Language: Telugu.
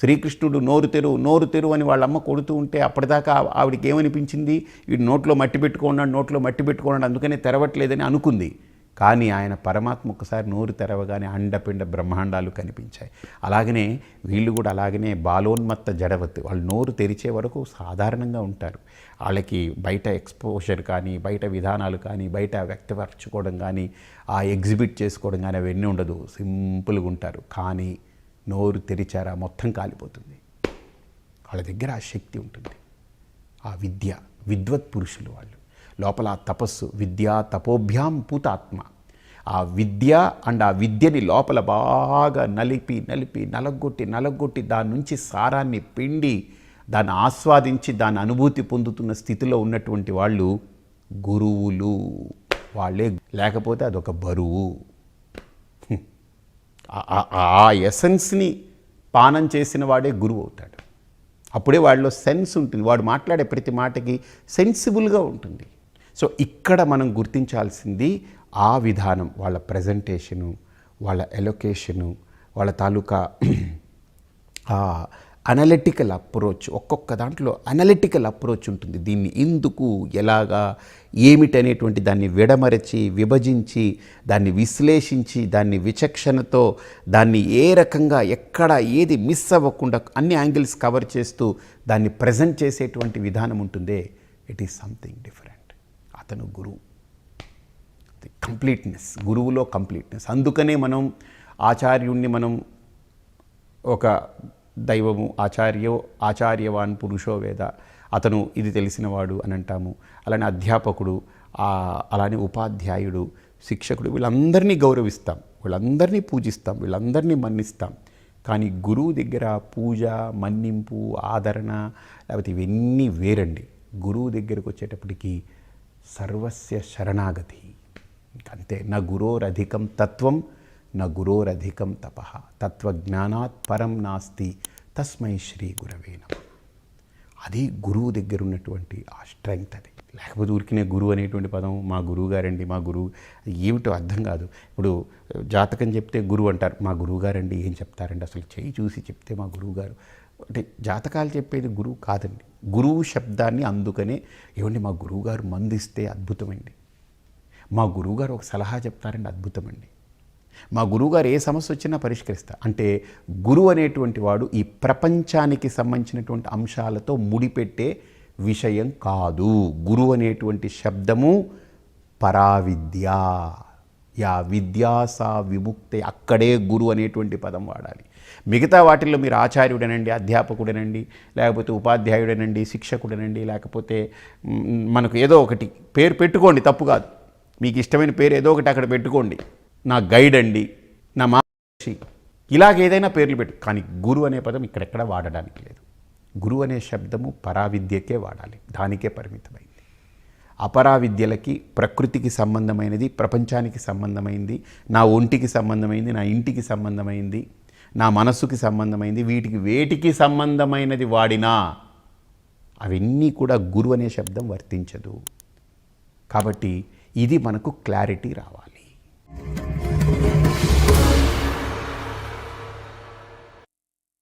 శ్రీకృష్ణుడు నోరు తెరువు నోరు తెరువు అని వాళ్ళ అమ్మ కొడుతూ ఉంటే అప్పటిదాకా ఆవిడకి ఏమనిపించింది? వీడు నోట్లో మట్టి పెట్టుకున్నాడు నోట్లో మట్టి పెట్టుకున్నాడు అందుకనే తెరవట్లేదని అనుకుంది. కానీ ఆయన పరమాత్మ ఒకసారి నోరు తెరవగానే అండపిండ బ్రహ్మాండాలు కనిపించాయి. అలాగనే వీళ్ళు కూడా అలాగనే బాలోన్మత్త జడవత్ వాళ్ళు నోరు తెరిచే వరకు సాధారణంగా ఉంటారు. వాళ్ళకి బయట ఎక్స్పోజర్ కానీ బయట విధానాలు కానీ బయట వ్యక్తపరచుకోవడం కానీ ఆ ఎగ్జిబిట్ చేసుకోవడం కానీ అవన్నీ ఉండదు. సింపుల్గా ఉంటారు. కానీ నోరు తెరిచారా? మొత్తం కాలిపోతుంది. వాళ్ళ దగ్గర ఆ శక్తి ఉంటుంది. ఆ విద్య విద్వత్ పురుషులు వాళ్ళు. లోపల ఆ తపస్సు విద్యా తపోభ్యాం పూతాత్మ. ఆ విద్య అండ్ ఆ విద్యని లోపల బాగా నలిపి నలిపి నలగొట్టి నలగొట్టి దాని నుంచి సారాన్ని పిండి దాన్ని ఆస్వాదించి దాని అనుభూతి పొందుతున్న స్థితిలో ఉన్నటువంటి వాళ్ళు గురువులు. వాళ్ళే లేకపోతే అదొక బరువు. ఆ- ఎసెన్స్ని పానం చేసిన వాడే గురువు అవుతాడు. అప్పుడే వాడిలో సెన్స్ ఉంటుంది. వాడు మాట్లాడే ప్రతి మాటకి సెన్సిబుల్గా ఉంటుంది. సో ఇక్కడ మనం గుర్తించాల్సింది ఆ విధానం వాళ్ళ ప్రజెంటేషను వాళ్ళ ఎలొకేషను వాళ్ళ తాలూకా అనలిటికల్ అప్రోచ్ ఒక్కొక్క దాంట్లో అనలిటికల్ అప్రోచ్ ఉంటుంది. దీన్ని ఎందుకు ఎలాగా ఏమిటనేటువంటి దాన్ని విడమరచి విభజించి దాన్ని విశ్లేషించి దాన్ని విచక్షణతో దాన్ని ఏ రకంగా ఎక్కడ ఏది మిస్ అవ్వకుండా అన్ని యాంగిల్స్ కవర్ చేస్తూ దాన్ని ప్రజెంట్ చేసేటువంటి విధానం ఉంటుందే. ఇట్ ఈస్ సంథింగ్ డిఫరెంట్ అతను గురువు. కంప్లీట్నెస్ గురువులో కంప్లీట్నెస్ అందుకనే మనం ఆచార్యుణ్ణి మనం ఒక దైవము ఆచార్యో ఆచార్యవాన్ పురుషో వేద. అతను ఇది తెలిసినవాడు అని అంటాము. అలానే అధ్యాపకుడు అలానే ఉపాధ్యాయుడు శిక్షకుడు వీళ్ళందరినీ గౌరవిస్తాం. వీళ్ళందరినీ పూజిస్తాం. వీళ్ళందరినీ మన్నిస్తాం. కానీ గురువు దగ్గర పూజ మన్నింపు ఆదరణ లేకపోతే ఇవన్నీ వేరండి. గురువు దగ్గరకు వచ్చేటప్పటికి సర్వస్య శరణాగతి. అంతే నా గురోరధికం తత్వం నా గురోరధికం తప. తత్వజ్ఞానాత్ పరం నాస్తి. తస్మై శ్రీ గురవే నమ. అది గురువు దగ్గర ఉన్నటువంటి ఆ స్ట్రెంగ్త్ అది. లేకపోతే ఊరికినే గురువు అనేటువంటి పదం మా గురువు గారండి మా గురువు ఏమిటో అర్థం కాదు. ఇప్పుడు జాతకం చెప్తే గురువు అంటారు మా గురువు గారండి ఏం చెప్తారండి? అసలు చేయి చూసి చెప్తే మా గురువు గారు అంటే జాతకాలు చెప్పేది గురువు కాదండి. గురువు శబ్దాన్ని అందుకనే ఏమండి మా గురువుగారు మందిస్తే అద్భుతమండి. మా గురువుగారు ఒక సలహా చెప్తారండి అద్భుతమండి. మా గురువుగారు ఏ సమస్య వచ్చినా పరిష్కరిస్తా. అంటే గురువు అనేటువంటి వాడు ఈ ప్రపంచానికి సంబంధించినటువంటి అంశాలతో ముడిపెట్టే విషయం కాదు. గురువు అనేటువంటి శబ్దము పరావిద్య. యా విద్యాసా విముక్తి అక్కడే గురువు అనేటువంటి పదం వాడాలి. మిగతా వాటిల్లో మీరు ఆచార్యుడనండి అధ్యాపకుడనండి లేకపోతే ఉపాధ్యాయుడనండి శిక్షకుడనండి లేకపోతే మనకు ఏదో ఒకటి పేరు పెట్టుకోండి తప్పు కాదు. మీకు ఇష్టమైన పేరు ఏదో ఒకటి అక్కడ పెట్టుకోండి. నా గైడ్ అండి నా మార్గదర్శి ఇలాగేదైనా పేర్లు పెట్టు. కానీ గురువు అనే పదం ఇక్కడెక్కడ వాడడానికి లేదు. గురువు అనే శబ్దము పరావిద్యకే వాడాలి. దానికే పరిమితమైంది. అపరా విద్యలకి ప్రకృతికి సంబంధమైనది ప్రపంచానికి సంబంధమైంది నా ఒంటికి సంబంధమైంది నా ఇంటికి సంబంధమైంది నా మనస్సుకి సంబంధమైంది వీటికి వేటికి సంబంధమైనది వాడినా అవన్నీ కూడా గురువు అనే శబ్దం వర్తించదు. కాబట్టి ఇది మనకు క్లారిటీ రావాలి.